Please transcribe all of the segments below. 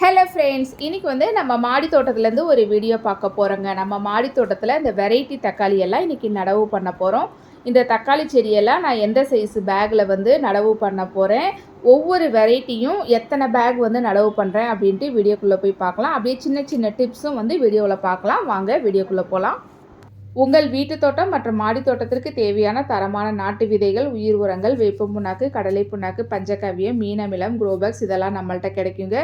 Hello friends இன்றைக்கி வந்து நம்ம மாடி தோட்டத்துலேருந்து ஒரு வீடியோ பார்க்க போகிறோங்க நம்ம மாடி தோட்டத்தில் இந்த வெரைட்டி தக்காளி எல்லாம் இன்னைக்கு நடவு பண்ண போகிறோம் இந்த தக்காளி செடியெல்லாம் நான் எந்த சைஸ் பேக்கில் வந்து நடவு பண்ண போகிறேன் ஒவ்வொரு வெரைட்டியும் எத்தனை பேக் வந்து நடவு பண்ணுறேன் அப்படின்ட்டு வீடியோக்குள்ளே போய் பார்க்கலாம். அப்படியே சின்ன சின்ன டிப்ஸும் வந்து வீடியோவில் பார்க்கலாம். வாங்க வீடியோக்குள்ளே போகலாம் உங்கள் வீட்டு தோட்டம் மற்றும் மாடி தோட்டத்திற்கு தேவையான தரமான நாட்டு விதைகள் உயிர் உரங்கள் வேப்ப புண்ணாக்கு கடலை புண்ணாக்கு பஞ்சகவ்யம் மீனமிலம் குரோபக்ஸ் இதெல்லாம் நம்மள்ட்ட கிடைக்குங்க.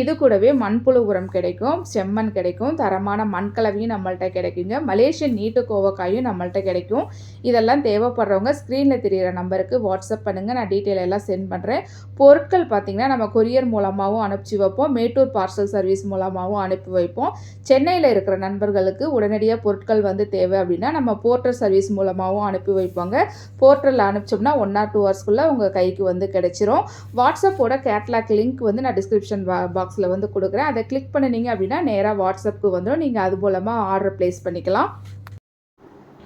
இது கூடவே மண்புழு உரம் கிடைக்கும் செம்மண் கிடைக்கும் தரமான மண்கலவையும் நம்மள்ட்ட கிடைக்குங்க. மலேசியன் நீட்டு கோவக்காயும் நம்மள்ட்ட கிடைக்கும். இதெல்லாம் தேவைப்படுறவங்க ஸ்க்ரீனில் தெரிகிற நம்பருக்கு வாட்ஸ்அப் பண்ணுங்கள் நான் டீட்டெயில் எல்லாம் சென்ட் பண்ணுறேன் பொருட்கள் பார்த்திங்கன்னா நம்ம கொரியர் மூலமாகவும் அனுப்பிச்சி வைப்போம். மேட்டூர் பார்சல் சர்வீஸ் மூலமாகவும் அனுப்பி வைப்போம். சென்னையில் இருக்கிற நண்பர்களுக்கு உடனடியாக பொருட்கள் வந்து தேவை அப்படின்னா நம்ம போர்ட்டல் சர்வீஸ் மூலமாகவும் அனுப்பி வைப்பாங்க. போர்ட்டலில் அனுப்பிச்சோம்னா ஒன் ஆர் டூ ஹவர்ஸ்க்குள்ளே உங்கள் கைக்கு வந்து கிடச்சிரும். வாட்ஸ்அப்போட கேட்லாக் லிங்க் வந்து நான் டிஸ்கிரிப்ஷன் பாக்ஸில் வந்து கொடுக்குறேன். அதை கிளிக் பண்ணினீங்க அப்படின்னா நேராக வாட்ஸ்அப்புக்கு வந்துடும் நீங்கள் அது மூலமாக ஆர்டர் ப்ளேஸ் பண்ணிக்கலாம்.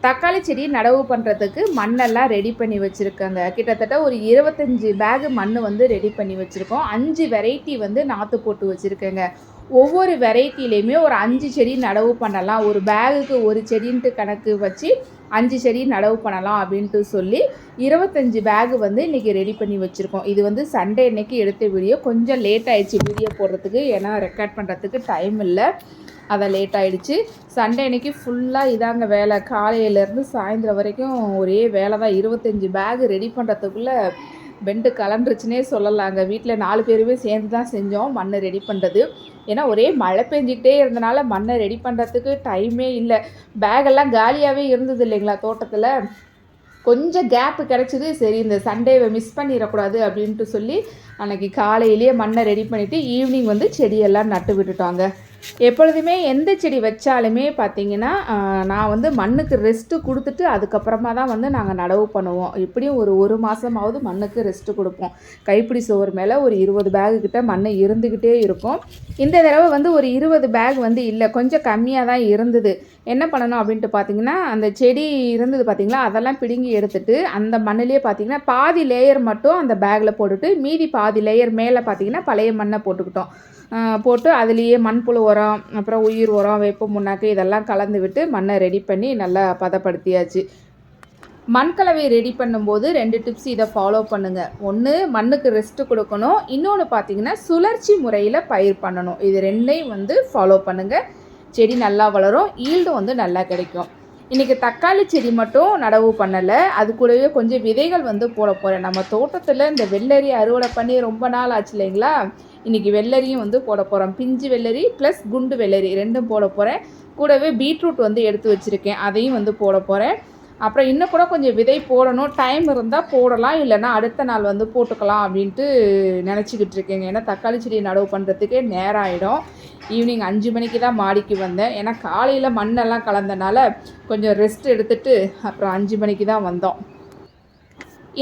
தக்காளி செடி நடவு பண்ணுறதுக்கு மண்ணெல்லாம் ரெடி பண்ணி வச்சுருக்கேங்க. கிட்டத்தட்ட ஒரு இருபத்தஞ்சி பேகு மண் வந்து ரெடி பண்ணி வச்சுருக்கோம். அஞ்சு வெரைட்டி வந்து நாற்று போட்டு வச்சுருக்கேங்க. ஒவ்வொரு வெரைட்டிலையுமே ஒரு அஞ்சு செடி நடவு பண்ணலாம். ஒரு பேகுக்கு ஒரு செடின்ட்டு கணக்கு வச்சு அஞ்சு செடி நடவு பண்ணலாம் அப்படின்ட்டு சொல்லி இருபத்தஞ்சி பேகு வந்து இன்றைக்கி ரெடி பண்ணி வச்சுருக்கோம். இது வந்து சண்டே அன்னைக்கு எடுத்த வீடியோ கொஞ்சம் லேட் ஆயிடுச்சு வீடியோ போடுறதுக்கு. ஏன்னா ரெக்கார்ட் பண்ணுறதுக்கு டைம் இல்லை. அதை லேட் ஆகிடுச்சு சண்டே அன்னைக்கு ஃபுல்லாக இதாங்க வேலை. காலையிலேருந்து சாயந்தரம் வரைக்கும் ஒரே வேலை தான். இருபத்தஞ்சி பேகு ரெடி பண்ணுறதுக்குள்ளே பெண்டு கலண்டுருச்சுனே சொல்லலாங்க. வீட்டில் நாலு பேருமே சேர்ந்து தான் செஞ்சோம். மண் ரெடி பண்ணுறது ஏன்னா ஒரே மழை பெஞ்சிக்கிட்டே இருந்தனால மண்ணை ரெடி பண்ணுறதுக்கு டைமே இல்லை. பேகெல்லாம் காலியாகவே இருந்தது இல்லைங்களா தோட்டத்தில்? கொஞ்சம் கேப்பு கிடச்சிது சரி இந்த சண்டேவை மிஸ் பண்ணிடக்கூடாது அப்படின்ட்டு சொல்லி அன்றைக்கி காலையிலேயே மண்ணை ரெடி பண்ணிவிட்டு ஈவினிங் வந்து செடியெல்லாம் நட்டு விட்டுட்டாங்க. எப்பொழுதுமே எந்த செடி வச்சாலுமே பார்த்தீங்கன்னா நான் வந்து மண்ணுக்கு ரெஸ்ட்டு கொடுத்துட்டு அதுக்கப்புறமா தான் வந்து நாங்கள் நடவு பண்ணுவோம். எப்படியும் ஒரு ஒரு மாதமாவது மண்ணுக்கு ரெஸ்ட்டு கொடுப்போம். கைப்பிடி சோறு மேலே ஒரு இருபது பேகு கிட்ட மண் இருந்துக்கிட்டே இருக்கும். இந்த தடவை வந்து ஒரு இருபது பேக் வந்து இல்லை கொஞ்சம் கம்மியாக தான் இருந்தது. என்ன பண்ணணும் அப்படின்ட்டு பார்த்தீங்கன்னா அந்த செடி இருந்தது பார்த்தீங்களா அதெல்லாம் பிடுங்கி எடுத்துட்டு அந்த மண்ணிலே பார்த்தீங்கன்னா பாதி லேயர் மட்டும் அந்த பேக்கில் போட்டுட்டு மீதி பாதி லேயர் மேலே பார்த்தீங்கன்னா பழைய மண்ணை போட்டுக்கிட்டோம். போட்டு அதுலேயே மண்புழு உரம் அப்புறம் உயிர் உரம் வேப்ப முன்னாக்கு இதெல்லாம் கலந்து விட்டு மண்ணை ரெடி பண்ணி நல்லா பதப்படுத்தியாச்சு. மண்கலவை ரெடி பண்ணும்போது ரெண்டு டிப்ஸ் இதை ஃபாலோ பண்ணுங்கள் ஒன்று மண்ணுக்கு ரெஸ்ட்டு கொடுக்கணும். இன்னொன்று பார்த்தீங்கன்னா சுழற்சி முறையில் பயிர் பண்ணணும். இது ரெண்டையும் வந்து ஃபாலோ பண்ணுங்கள் செடி நல்லா வளரும். ஈல்டும் வந்து நல்லா கிடைக்கும். இன்றைக்கி தக்காளி செடி மட்டும் நடவு பண்ணலை. அது கூடவே கொஞ்சம் விதைகள் வந்து போட போகிறேன் நம்ம தோட்டத்தில் இந்த வெள்ளரி அறுவடை பண்ணி ரொம்ப நாள் ஆச்சு இல்லைங்களா? இன்றைக்கி வெள்ளரியும் வந்து போட போகிறோம் பிஞ்சு வெள்ளரி ப்ளஸ் குண்டு வெள்ளரி ரெண்டும் போட போகிறேன் கூடவே பீட்ரூட் வந்து எடுத்து வச்சுருக்கேன். அதையும் வந்து போட போகிறேன் அப்புறம் இன்னும் கூட கொஞ்சம் விதை போடணும். டைம் இருந்தால் போடலாம். இல்லைன்னா அடுத்த நாள் வந்து போட்டுக்கலாம் அப்படின்ட்டு நினச்சிக்கிட்டு இருக்கேங்க. ஏன்னா தக்காளி செடி நடவு பண்ணுறதுக்கே நேரம் ஆகிடும் ஈவினிங் அஞ்சு மணிக்கு தான் மாடிக்கு வந்தேன். ஏன்னா காலையில் மண்ணெல்லாம் கலந்தனால கொஞ்சம் ரெஸ்ட் எடுத்துகிட்டு அப்புறம் அஞ்சு மணிக்கு தான் வந்தோம்.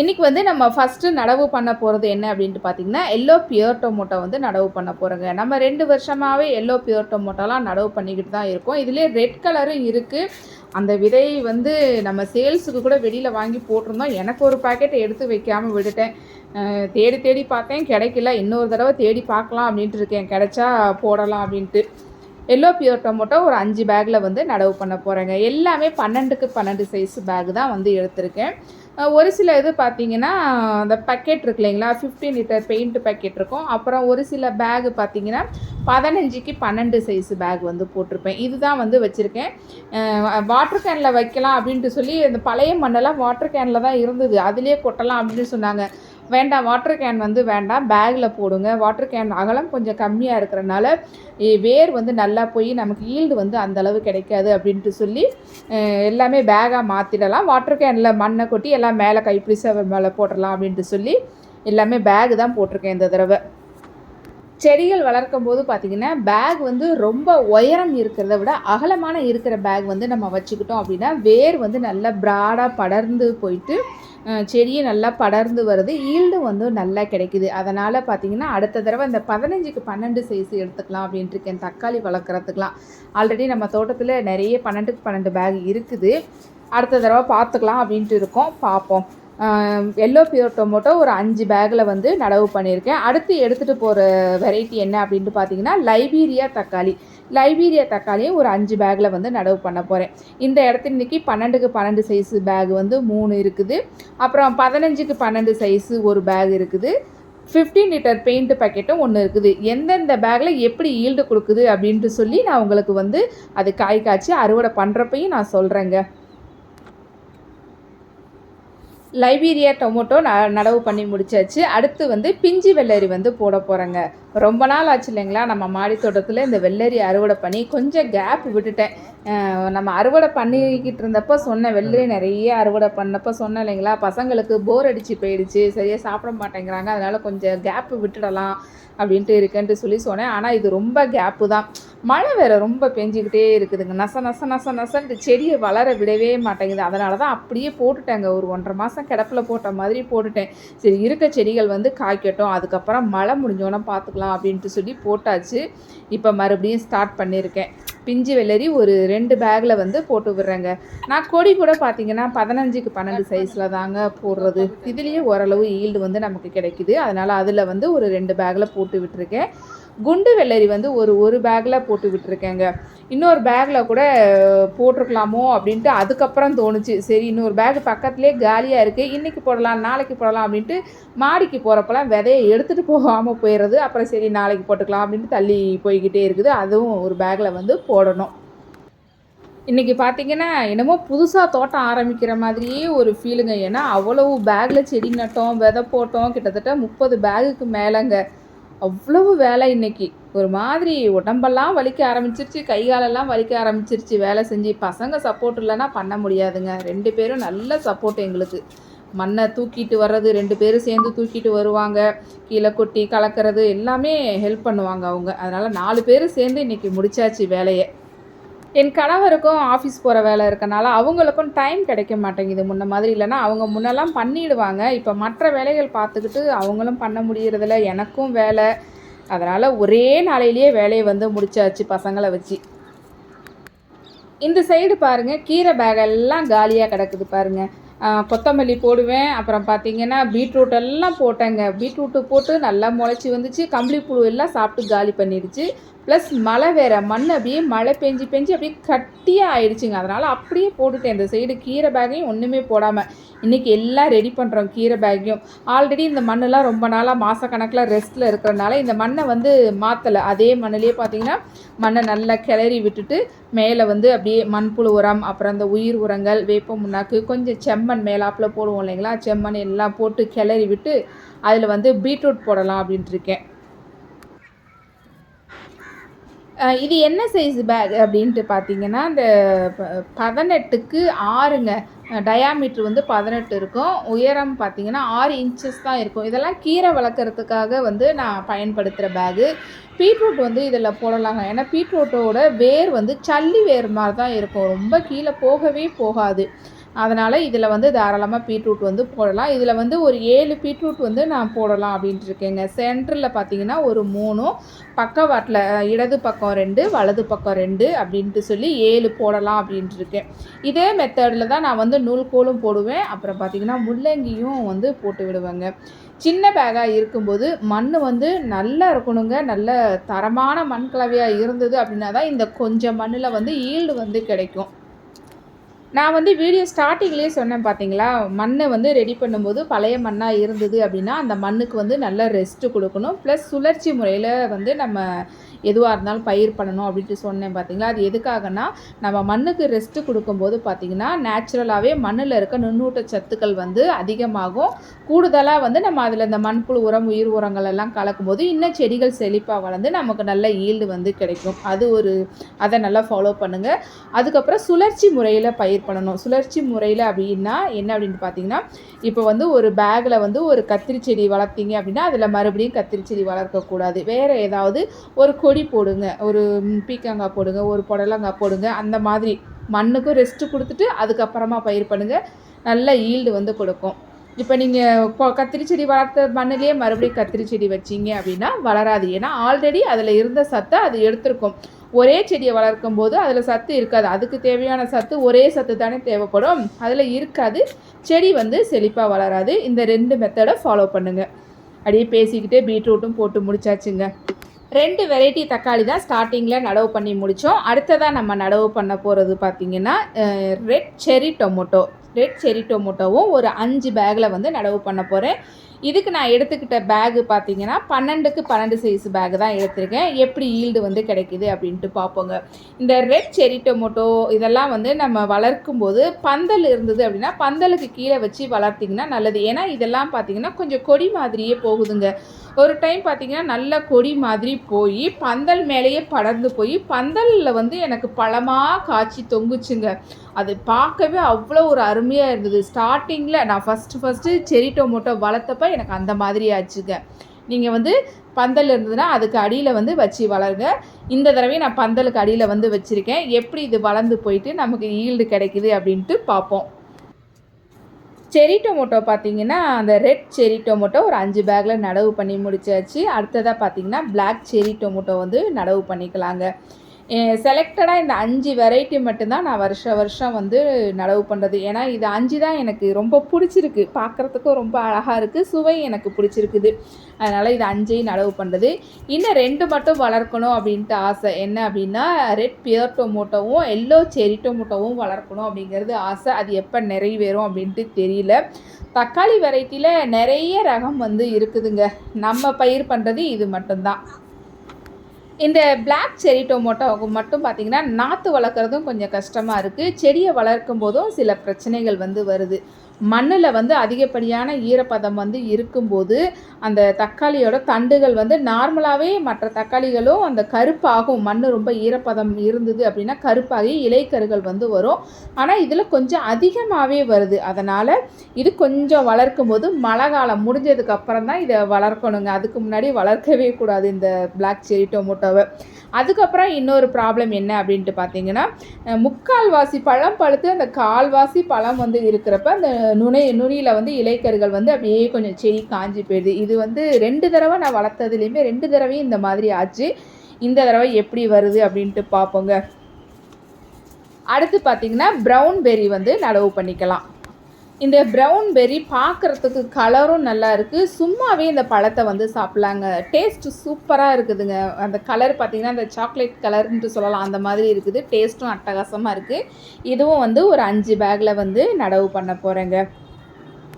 இன்றைக்கி வந்து நம்ம ஃபஸ்ட்டு நடவு பண்ண போகிறது என்ன அப்படின்ட்டு பார்த்திங்கன்னா எல்லோ பியூர் டொமோட்டோ வந்து நடவு பண்ண போகிறோங்க நம்ம ரெண்டு வருஷமாகவே எல்லோ பியூர் டொமோட்டோலாம் நடவு பண்ணிக்கிட்டு தான் இருக்கோம். இதிலே ரெட் கலரும் இருக்குது அந்த விதை வந்து நம்ம சேல்ஸுக்கு கூட வெளியில் வாங்கி போட்டிருந்தோம். எனக்கு ஒரு பாக்கெட் எடுத்து வைக்காமல் விட்டுட்டேன். தேடி தேடி பார்த்தேன். கிடைக்கல. இன்னொரு தடவை தேடி பார்க்கலாம் அப்படின்ட்டு இருக்கேன். கிடைச்சா போடலாம் அப்படின்ட்டு. எல்லோ பியூர் டொமோட்டோ ஒரு அஞ்சு பேக்கில் வந்து நடவு பண்ண போகிறேங்க எல்லாமே பன்னெண்டுக்கு பன்னெண்டு சைஸ் பேக் தான் வந்து எடுத்திருக்கேன். ஒரு சில இது பார்த்தீங்கன்னா அந்த பக்கெட் இருக்கு இல்லைங்களா? ஃபிஃப்டீன் லிட்டர் பெயிண்ட் பேக்கெட் இருக்கும். அப்புறம் ஒரு சில பேகு பார்த்தீங்கன்னா பதினஞ்சுக்கு பன்னெண்டு சைஸ் பேக் வந்து போட்டிருப்பேன். இதுதான் வந்து வச்சுருக்கேன். வாட்டர் கேனில் வைக்கலாம் அப்படின்ட்டு சொல்லி அந்த பழைய மண்ணெல்லாம் வாட்டர் கேனில் தான் இருந்தது. அதிலே கொட்டலாம் அப்படின்னு சொன்னாங்க. வேண்டாம் வாட்டர் கேன் வந்து வேண்டாம். பேக்கில் போடுங்க. வாட்டர் கேன் அகலம் கொஞ்சம் கம்மியாக இருக்கிறனால வேர் வந்து நல்லா போய் நமக்கு ஈல்டு வந்து அந்தளவு கிடைக்காது அப்படின்ட்டு சொல்லி எல்லாமே பேக்காக மாற்றிடலாம் வாட்டர் கேனில் மண்ணை கொட்டி எல்லாம் மேலே கைப்பிடி மேலே போட்டுடலாம் அப்படின்ட்டு சொல்லி எல்லாமே பேக் தான் போட்டிருக்கேன் இந்த தடவை. செடிகள் வளர்க்கும் போது பார்த்திங்கன்னா பேக் வந்து ரொம்ப உயரம் இருக்கிறத விட அகலமான இருக்கிற பேக் வந்து நம்ம வச்சுக்கிட்டோம் அப்படின்னா வேர் வந்து நல்லா ப்ராடாக படர்ந்து போயிட்டு செடியும் நல்லா படர்ந்து வருது. ஈல்டும் வந்து நல்லா கிடைக்குது. அதனால் பார்த்திங்கன்னா அடுத்த தடவை இந்த பதினஞ்சுக்கு பன்னெண்டு சைஸ் எடுத்துக்கலாம் அப்படின்ட்டு இருக்கேன். தக்காளி வளர்க்குறதுக்கெலாம் ஆல்ரெடி நம்ம தோட்டத்தில் நிறைய பன்னெண்டுக்கு பன்னெண்டு பேக் இருக்குது. அடுத்த தடவை பார்த்துக்கலாம் அப்படின்ட்டு இருக்கோம். பார்ப்போம். எல்லோ பியூர் டொமேட்டோ ஒரு அஞ்சு பேக்கில் வந்து நடவு பண்ணியிருக்கேன். அடுத்து எடுத்துகிட்டு போகிற வெரைட்டி என்ன அப்படின்ட்டு பார்த்தீங்கன்னா லைபீரியா தக்காளி. லைபீரியா தக்காளியும் ஒரு அஞ்சு பேக்கில் வந்து நடவு பண்ண போகிறேன் இந்த இடத்துல இன்றைக்கி பன்னெண்டுக்கு பன்னெண்டு சைஸு பேக் வந்து மூணு இருக்குது. அப்புறம் பதினஞ்சுக்கு பன்னெண்டு சைஸு ஒரு பேக் இருக்குது. ஃபிஃப்டீன் லிட்டர் பெயிண்ட் பாக்கெட்டும் ஒன்று இருக்குது. எந்தெந்த பேக்கில் எப்படி ஈல்டு கொடுக்குது அப்படின்ட்டு சொல்லி நான் உங்களுக்கு வந்து அது காய் காய்ச்சி அறுவடை பண்ணுறப்பையும் நான் சொல்கிறேங்க லைபீரியா டொமேட்டோ ந நடவு பண்ணி முடிச்சாச்சு. அடுத்து வந்து பிஞ்சு வெள்ளரி வந்து போட போகிறேங்க ரொம்ப நாள் ஆச்சு இல்லைங்களா? நம்ம மாடி தோட்டத்தில் இந்த வெள்ளரி அறுவடை பண்ணி கொஞ்சம் கேப் விட்டுட்டேன். நம்ம அறுவடை பண்ணிக்கிட்டு இருந்தப்போ சொன்னேன் வெள்ளரி நிறைய அறுவடை பண்ணப்போ சொன்னேன் இல்லைங்களா? பசங்களுக்கு போர் அடித்து போயிடுச்சு. சரியாக சாப்பிட மாட்டேங்கிறாங்க. அதனால் கொஞ்சம் கேப் விட்டுடலாம் அப்படின்ட்டு இருக்கேன்ட்டு சொல்லி சொன்னேன். ஆனால் இது ரொம்ப கேப்பு தான். மழை வேறு ரொம்ப பெஞ்சிக்கிட்டே இருக்குதுங்க. நச நச நச நசன்ட்டு செடியை வளர விடவே மாட்டேங்குது. அதனால தான் அப்படியே போட்டுட்டேங்க. ஒரு ஒன்றரை மாதம் கிடப்பில் போட்ட மாதிரி போட்டுட்டேன். சரி இருக்க செடிகள் வந்து காய்க்கட்டும். அதுக்கப்புறம் மழை முடிஞ்சோன்னா பார்த்துக்கலாம் அப்படின்ட்டு சொல்லி போட்டாச்சு. இப்போ மறுபடியும் ஸ்டார்ட் பண்ணியிருக்கேன் பிஞ்சு வெள்ளரி ஒரு ரெண்டு பேக்கில் வந்து போட்டு விடுறேங்க. நான் கொடி கூட பார்த்தீங்கன்னா பதினஞ்சுக்கு பன்னெண்டு சைஸில் தாங்க போடுறது. இதுலேயே ஓரளவு ஈல்டு வந்து நமக்கு கிடைக்குது. அதனால் அதில் வந்து ஒரு ரெண்டு பேக்கில் போட்டு விட்டுருக்கேன். குண்டு வெள்ளரி வந்து ஒரு ஒரு பேக்கில் போட்டு விட்டுருக்கேங்க. இன்னொரு பேக்கில் கூட போட்டிருக்கலாமோ அப்படின்ட்டு அதுக்கப்புறம் தோணுச்சு. சரி இன்னொரு பேக் பக்கத்துலேயே காலியாக இருக்குது இன்றைக்கி போடலாம் நாளைக்கு போடலாம் அப்படின்ட்டு மாடிக்கு போகிறப்பெல்லாம் விதையை எடுத்துகிட்டு போகாமல் போயிடுறது அப்புறம் சரி நாளைக்கு போட்டுக்கலாம் அப்படின்ட்டு தள்ளி போய்கிட்டே இருக்குது. அதுவும் ஒரு பேக்கில் வந்து போடணும். இன்றைக்கி பார்த்தீங்கன்னா என்னமோ புதுசாக தோட்டம் ஆரம்பிக்கிற மாதிரியே ஒரு ஃபீலுங்க ஏன்னா அவ்வளவு பேக்கில் செடி நட்டோம் விதை போட்டோம். கிட்டத்தட்ட முப்பது பேகுக்கு மேலேங்க. அவ்வளவு வேலை இன்னைக்கு. ஒரு மாதிரி உடம்பெல்லாம் வலிக்க ஆரம்பிச்சிருச்சு கை காலெல்லாம் வலிக்க ஆரம்பிச்சிருச்சு. வேலை செஞ்சு பசங்க சப்போர்ட் இல்லைன்னா பண்ண முடியாதுங்க. ரெண்டு பேரும் நல்ல சப்போர்ட் எங்களுக்கு. மண்ணை தூக்கிட்டு வர்றது ரெண்டு பேரும் சேர்ந்து தூக்கிட்டு வருவாங்க. கீழே கொட்டி கலக்கிறது எல்லாமே ஹெல்ப் பண்ணுவாங்க அவங்க. அதனால் நாலு பேரும் சேர்ந்து இன்னைக்கு முடிச்சாச்சு வேலையை. என் கணவருக்கும் ஆஃபீஸ் போகிற வேலை இருக்கனால அவங்களுக்கும் டைம் கிடைக்க மாட்டேங்குது. முன்ன மாதிரி இல்லைன்னா அவங்க முன்னெல்லாம் பண்ணிடுவாங்க. இப்போ மற்ற வேலைகள் பார்த்துக்கிட்டு அவங்களும் பண்ண முடியறதில்ல. எனக்கும் வேலை. அதனால் ஒரே நாளையிலேயே வேலையை வந்து முடிச்சாச்சு பசங்களை வச்சு. இந்த சைடு பாருங்கள் கீரை பேக் எல்லாம் காலியாக கிடக்குது பாருங்கள் கொத்தமல்லி போடுவேன். அப்புறம் பார்த்தீங்கன்னா பீட்ரூட் எல்லாம் போட்டேங்க. பீட்ரூட்டு போட்டு நல்லா முளைச்சி வந்துச்சு. கம்பளி புழு எல்லாம் சாப்பிட்டு காலி பண்ணிடுச்சு. ப்ளஸ் மழை வேற மண் அப்படியே மழை பெஞ்சு பெஞ்சு அப்படியே கட்டியாக ஆயிடுச்சுங்க. அதனால் அப்படியே போட்டுட்டேன். இந்த சைடு கீரை பேக்கையும் ஒன்றுமே போடாமல் இன்றைக்கி எல்லாம் ரெடி பண்ணுறோம் கீரை பேக்கையும் ஆல்ரெடி இந்த மண்ணெல்லாம் ரொம்ப நாளாக மாதக்கணக்கில் ரெஸ்ட்டில் இருக்கிறனால இந்த மண்ணை வந்து மாற்றலை அதே மண்ணிலே பார்த்தீங்கன்னா மண்ணை நல்லா கிளறி விட்டுட்டு மேலே வந்து அப்படியே மண்புழு உரம் அப்புறம் அந்த உயிர் உரங்கள் வேப்ப முன்னாக்கு கொஞ்சம் செம்மண் மேலாப்பில் போடுவோம் இல்லைங்களா? செம்மண் எல்லாம் போட்டு கிளறி விட்டு அதில் வந்து பீட்ரூட் போடலாம் அப்படின்ட்டு இருக்கேன். இது என்ன சைஸ் பேக் அப்படின்ட்டு பார்த்தீங்கன்னா இந்த ப- பதினெட்டுக்கு ஆறுங்க. டயாமீட்ரு வந்து பதினெட்டு இருக்கும். உயரம் பார்த்தீங்கன்னா ஆறு இன்ச்சஸ் தான் இருக்கும். இதெல்லாம் கீரை வளர்க்குறதுக்காக வந்து நான் பயன்படுத்துகிற பேகு பீட்ரூட் வந்து இதில் போடலாங்க. ஏன்னா பீட்ரூட்டோட வேர் வந்து சல்லி வேர் மாதிரி தான் இருக்கும். ரொம்ப கீழே போகவே போகாது. அதனால் இதில் வந்து தாராளமாக பீட்ரூட் வந்து போடலாம். இதில் வந்து ஒரு ஏழு பீட்ரூட் வந்து நான் போடலாம் அப்படின்ட்டு இருக்கேங்க சென்டரில் பார்த்தீங்கன்னா ஒரு மூணும் பக்கவாட்டில் இடது பக்கம் ரெண்டு வலது பக்கம் ரெண்டு அப்படின்ட்டு சொல்லி ஏழு போடலாம் அப்படின்ட்டு இருக்கேன் இதே மெத்தடில் தான் நான் வந்து நூல்கோலும் போடுவேன். அப்புறம் பார்த்தீங்கன்னா முள்ளங்கியும் வந்து போட்டு விடுவேங்க. சின்ன பேக்காக இருக்கும்போது மண் வந்து நல்லா இருக்கணுங்க. நல்ல தரமான மண் கலவையாக இருந்தது அப்படின்னா தான் இந்த கொஞ்சம் மண்ணில் வந்து ஈல்டு வந்து கிடைக்கும். நான் வந்து வீடியோ ஸ்டார்டிங்லேயே சொன்னேன் பார்த்தீங்களா மண்ணை வந்து ரெடி பண்ணும்போது பழைய மண்ணாக இருந்தது அப்படின்னா அந்த மண்ணுக்கு வந்து நல்ல ரெஸ்ட்டு கொடுக்கணும். ப்ளஸ் சுழற்சி முறையில் வந்து நம்ம எதுவாக இருந்தாலும் பயிர் பண்ணணும் அப்படின்ட்டு சொன்னேன் பார்த்தீங்களா அது எதுக்காகனா நம்ம மண்ணுக்கு ரெஸ்ட்டு கொடுக்கும்போது பார்த்தீங்கன்னா நேச்சுரலாகவே மண்ணில் இருக்க நுண்ணூட்ட சத்துக்கள் வந்து அதிகமாகும். கூடுதலாக வந்து நம்ம அதில் இந்த மண்புழு உரம் உயிர் உரங்கள் எல்லாம் கலக்கும்போது இன்னும் செடிகள் செழிப்பாக வளர்ந்து நமக்கு நல்ல ஈல்டு வந்து கிடைக்கும். அது ஒரு அதை நல்லா ஃபாலோ பண்ணுங்கள் அதுக்கப்புறம் சுழற்சி முறையில் பயிர் பண்ணணும். சுழற்சி முறையில் அப்படின்னா என்ன அப்படின்னு பார்த்தீங்கன்னா இப்போ வந்து ஒரு பேக்கில் வந்து ஒரு கத்திரி செடி வளர்த்தீங்க அப்படின்னா அதில் மறுபடியும் கத்திரி செடி வளர்க்கக்கூடாது. வேறு ஏதாவது ஒரு கொடி போடுங்க. ஒரு பீக்கங்காய் போடுங்க ஒரு புடலங்காய் போடுங்க அந்த மாதிரி மண்ணுக்கும் ரெஸ்ட்டு கொடுத்துட்டு அதுக்கப்புறமா பயிர் பண்ணுங்கள் நல்ல ஈல்டு வந்து கொடுக்கும். இப்போ நீங்கள் இப்போ கத்திரி செடி வளர்த்த மண்ணிலேயே மறுபடியும் கத்திரி செடி வச்சீங்க அப்படின்னா வளராது. ஏன்னா ஆல்ரெடி அதில் இருந்த சத்தை அது எடுத்திருக்கும். ஒரே செடியை வளர்க்கும் போது அதில் சத்து இருக்காது. அதுக்கு தேவையான சத்து ஒரே சத்து தானே தேவைப்படும். அதில் இருக்காது. செடி வந்து செழிப்பாக வளராது. இந்த ரெண்டு மெத்தடை ஃபாலோ பண்ணுங்கள் அப்படியே பேசிக்கிட்டே பீட்ரூட்டும் போட்டு முடிச்சாச்சுங்க. ரெண்டு வெரைட்டி தக்காளி தான் ஸ்டார்டிங்கில் நடவு பண்ணி முடித்தோம் அடுத்ததாக நம்ம நடவு பண்ண போகிறது பார்த்திங்கன்னா ரெட் செரி டொமோட்டோ ரெட் செரி டொமோட்டோவும் ஒரு அஞ்சு பேக்கில் வந்து நடவு பண்ண போகிறேன் இதுக்கு நான் எடுத்துக்கிட்ட பேகு பார்த்தீங்கன்னா பன்னெண்டுக்கு பன்னெண்டு சைஸ் பேக் தான் எடுத்திருக்கேன். எப்படி ஈல்டு வந்து கிடைக்குது அப்படின்ட்டு பார்ப்போங்க இந்த ரெட் செரி டொமோட்டோ இதெல்லாம் வந்து நம்ம வளர்க்கும் போது பந்தல் இருந்தது அப்படின்னா பந்தலுக்கு கீழே வச்சு வளர்த்திங்கன்னா நல்லது. ஏன்னா இதெல்லாம் பார்த்தீங்கன்னா கொஞ்சம் கொடி மாதிரியே போகுதுங்க. ஒரு டைம் பார்த்தீங்கன்னா நல்ல கொடி மாதிரி போய் பந்தல் மேலேயே படர்ந்து போய் பந்தலில் வந்து எனக்கு பழமாக காய்ச்சி தொங்குச்சுங்க. அது பார்க்கவே அவ்வளோ ஒரு அருமையாக இருந்தது. ஸ்டார்டிங்கில் நான் ஃபஸ்ட்டு ஃபஸ்ட்டு செரி டொமோட்டோ வளர்த்தப்ப எனக்கு அந்த மாதிரி ஆச்சுங்க. நீங்கள் வந்து பந்தல் இருந்ததுன்னா அதுக்கு அடியில் வந்து வச்சு வளருங்க. இந்த தடவை நான் பந்தலுக்கு அடியில் வந்து வச்சுருக்கேன். எப்படி இது வளர்ந்து போயிட்டு நமக்கு ஈல்டு கிடைக்குது அப்படின்ட்டு பார்ப்போம். செரி டொமோட்டோ பார்த்தீங்கன்னா அந்த ரெட் செரி டொமோட்டோ ஒரு அஞ்சு பேக்கில் நடவு பண்ணி முடிச்சாச்சு. அடுத்ததாக பார்த்தீங்கன்னா பிளாக் செரி டொமோட்டோ வந்து நடவு பண்ணிக்கலாங்க. செலக்டடாக இந்த அஞ்சு வெரைட்டி மட்டும்தான் நான் வருஷ வருஷம் வந்து நடவு பண்ணுறது ஏன்னா இது அஞ்சு தான் எனக்கு ரொம்ப பிடிச்சிருக்கு. பார்க்குறதுக்கும் ரொம்ப அழகாக இருக்குது சுவை எனக்கு பிடிச்சிருக்குது. அதனால் இது அஞ்சையும் நடவு பண்ணுறது இன்னும் ரெண்டு மட்டும் வளர்க்கணும் அப்படின்ட்டு ஆசை. என்ன அப்படின்னா ரெட் பியர் டொமோட்டோவும் எல்லோ செரி டொமோட்டோவும் வளர்க்கணும் அப்படிங்கிறது ஆசை. அது எப்போ நிறைவேறும் அப்படின்ட்டு தெரியல. தக்காளி வெரைட்டியில் நிறைய ரகம் வந்து இருக்குதுங்க. நம்ம பயிர் பண்ணுறது இது மட்டும்தான். இந்த பிளாக் செரி டொமோட்டோவுக்கு மட்டும் பார்த்திங்கன்னா நாற்று வளர்க்குறதும் கொஞ்சம் கஷ்டமாக இருக்குது செடியை வளர்க்கும் போதும் சில பிரச்சனைகள் வந்து வருது. மண்ணில் வந்து அதிகப்படியான ஈரப்பதம் வந்து இருக்கும்போது அந்த தக்காளியோட தண்டுகள் வந்து நார்மலாகவே மற்ற தக்காளிகளும் அந்த கருப்பாகும். மண் ரொம்ப ஈரப்பதம் இருந்தது அப்படின்னா கருப்பாகி இலைக்கருகள் வந்து வரும். ஆனால் இதில் கொஞ்சம் அதிகமாகவே வருது. அதனால் இது கொஞ்சம் வளர்க்கும் போது மழை காலம் முடிஞ்சதுக்கு அப்புறம் தான் இதை வளர்க்கணுங்க. அதுக்கு முன்னாடி வளர்க்கவே கூடாது இந்த பிளாக் செரி டொமோட்டோவை அதுக்கப்புறம் இன்னொரு ப்ராப்ளம் என்ன அப்படின்ட்டு பார்த்தீங்கன்னா முக்கால்வாசி பழம் பழுத்து அந்த கால்வாசி பழம் வந்து இருக்கிறப்ப அந்த நுனை நுனியில் வந்து இலைக்கர்கள் வந்து அப்படியே கொஞ்சம் செடி காஞ்சி போயிடுது. இது வந்து ரெண்டு தடவை நான் வளர்த்ததுலேயுமே ரெண்டு தடவையும் இந்த மாதிரி ஆச்சு. இந்த தடவை எப்படி வருது அப்படின்ட்டு பார்ப்போங்க. அடுத்து பார்த்திங்கன்னா ப்ரௌன் பெரி வந்து நடவு பண்ணிக்கலாம். இந்த ப்ரௌன் பெர்ரி பார்க்குறதுக்கு கலரும் நல்லா இருக்குது சும்மாவே இந்த பழத்தை வந்து சாப்பிட்லாங்க. டேஸ்ட்டு சூப்பராக இருக்குதுங்க. அந்த கலர் பார்த்திங்கன்னா அந்த சாக்லேட் கலர்ன்ட்டு சொல்லலாம் அந்த மாதிரி இருக்குது. டேஸ்ட்டும் அட்டகாசமாக இருக்குது இதுவும் வந்து ஒரு அஞ்சு பேக்கில் வந்து நடவு பண்ண போகிறேங்க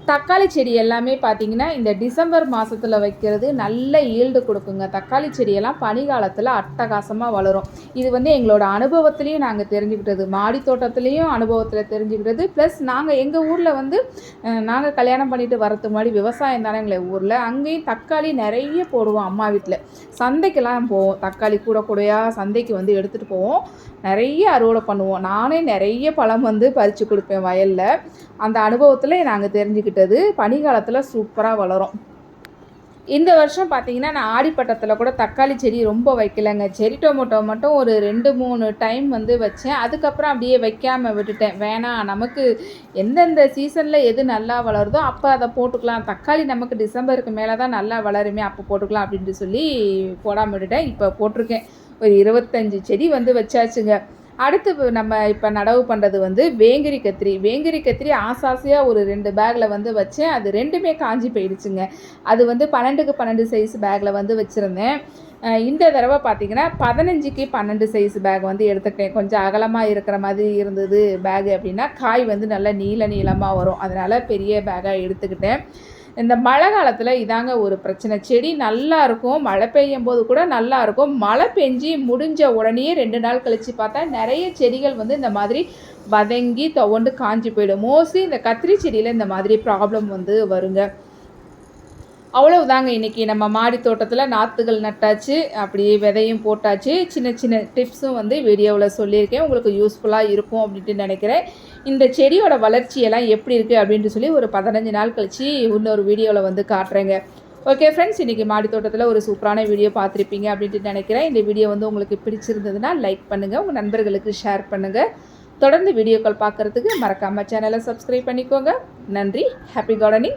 தக்காளி செடி எல்லாமே பார்த்தீங்கன்னா இந்த டிசம்பர் மாதத்தில் வைக்கிறது நல்ல ஈல்டு கொடுக்குங்க. தக்காளி செடியெல்லாம் பனிகாலத்தில் அட்டகாசமாக வளரும். இது வந்து எங்களோட அனுபவத்துலேயும் நாங்கள் தெரிஞ்சுக்கிட்டது. மாடி தோட்டத்துலேயும் அனுபவத்தில் தெரிஞ்சுக்கிட்டது. ப்ளஸ் நாங்கள் எங்கள் ஊரில் வந்து நாங்கள் கல்யாணம் பண்ணிட்டு வரது முன்னாடி விவசாயம் தானே எங்களை ஊரில். அங்கேயும் தக்காளி நிறைய போடுவோம் அம்மா வீட்டில் சந்தைக்கெல்லாம் போவோம். தக்காளி கூட கூடையாக சந்தைக்கு வந்து எடுத்துகிட்டு போவோம். நிறைய அறுவடை பண்ணுவோம். நானே நிறைய பழம் வந்து பறித்து கொடுப்பேன் வயலில். அந்த அனுபவத்தில் நாங்கள் தெரிஞ்சுக்கிட்டது பனிக்காலத்தில் சூப்பராக வளரும். இந்த வருஷம் பார்த்தீங்கன்னா நான் ஆடிப்பட்டத்தில் கூட தக்காளி செடி ரொம்ப வைக்கலைங்க. செரி டொமோட்டோ மட்டும் ஒரு ரெண்டு மூணு டைம் வந்து வச்சேன். அதுக்கப்புறம் அப்படியே வைக்காமல் விட்டுட்டேன். வேணாம் நமக்கு எந்தெந்த சீசனில் எது நல்லா வளருதோ அப்போ அதை போட்டுக்கலாம். தக்காளி நமக்கு டிசம்பருக்கு மேலே தான் நல்லா வளருமே அப்போ போட்டுக்கலாம் அப்படின்ட்டு சொல்லி போடாமல் விட்டுட்டேன். இப்போ போட்டிருக்கேன். ஒரு இருபத்தஞ்சி செடி வந்து வச்சாச்சுங்க. அடுத்து நம்ம இப்போ நடவு பண்ணுறது வந்து வேங்கிரி கத்திரி. வேங்கிரி கத்திரி ஆசாசியாக ஒரு ரெண்டு பேக்கில் வந்து வச்சேன். அது ரெண்டுமே காஞ்சி போயிடுச்சுங்க. அது வந்து பன்னெண்டுக்கு பன்னெண்டு சைஸ் பேக்கில் வந்து வச்சுருந்தேன். இந்த தடவை பார்த்தீங்கன்னா பதினஞ்சுக்கு பன்னெண்டு சைஸ் பேக் வந்து எடுத்துக்கிட்டேன். கொஞ்சம் அகலமாக இருக்கிற மாதிரி இருந்தது பேகு அப்படின்னா காய் வந்து நல்லா நீள நீளமாக வரும். அதனால் பெரிய பேக்காக எடுத்துக்கிட்டேன். இந்த மழை காலத்தில் இதாங்க ஒரு பிரச்சனை. செடி நல்லா இருக்கும் மழை பெய்யும் போது கூட நல்லா இருக்கும். மழை பெஞ்சி முடிஞ்ச உடனே ரெண்டு நாள் கழித்து பார்த்தா நிறைய செடிகள் வந்து இந்த மாதிரி வதங்கி துவண்டு காஞ்சி போயிடும். மோஸ்ட்லி இந்த கத்திரி செடியில் இந்த மாதிரி ப்ராப்ளம் வந்து வருங்க. அவ்வளவுதாங்க இன்றைக்கி நம்ம மாடி தோட்டத்தில் நாற்றுகள் நட்டாச்சு அப்படியே விதையும் போட்டாச்சு. சின்ன சின்ன டிப்ஸும் வந்து வீடியோவில் சொல்லியிருக்கேன். உங்களுக்கு யூஸ்ஃபுல்லாக இருக்கும் அப்படின்ட்டு நினைக்கிறேன். இந்த செடியோட வளர்ச்சியெல்லாம் எப்படி இருக்குது அப்படின்ட்டு சொல்லி ஒரு பதினஞ்சு நாள் கழித்து இன்னொரு வீடியோவில் வந்து காட்டுறேங்க. ஓகே ஃப்ரெண்ட்ஸ் இன்றைக்கி மாடி தோட்டத்தில் ஒரு சூப்பரான வீடியோ பார்த்துருப்பீங்க அப்படின்ட்டு நினைக்கிறேன். இந்த வீடியோ வந்து உங்களுக்கு பிடிச்சிருந்ததுன்னா லைக் பண்ணுங்கள் உங்கள் நண்பர்களுக்கு ஷேர் பண்ணுங்கள் தொடர்ந்து வீடியோக்கள் பார்க்குறதுக்கு மறக்காமல் சேனலை சப்ஸ்கிரைப் பண்ணிக்கோங்க. நன்றி. Happy gardening